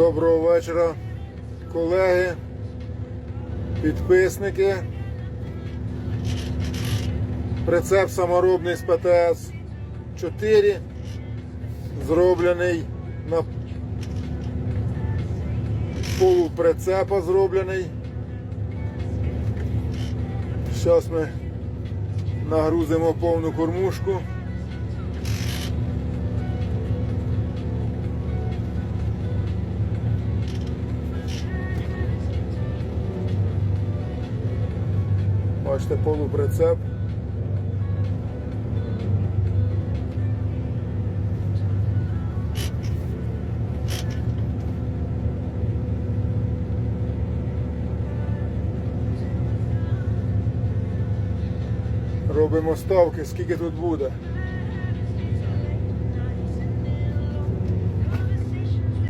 Доброго вечора, колеги, підписники. Прицеп саморобний з ПТС 4, зроблений на полуприцепа зроблений. Зараз ми нагрузимо повну кормушку. Бачите, полуприцеп. Робимо ставки, скільки тут буде.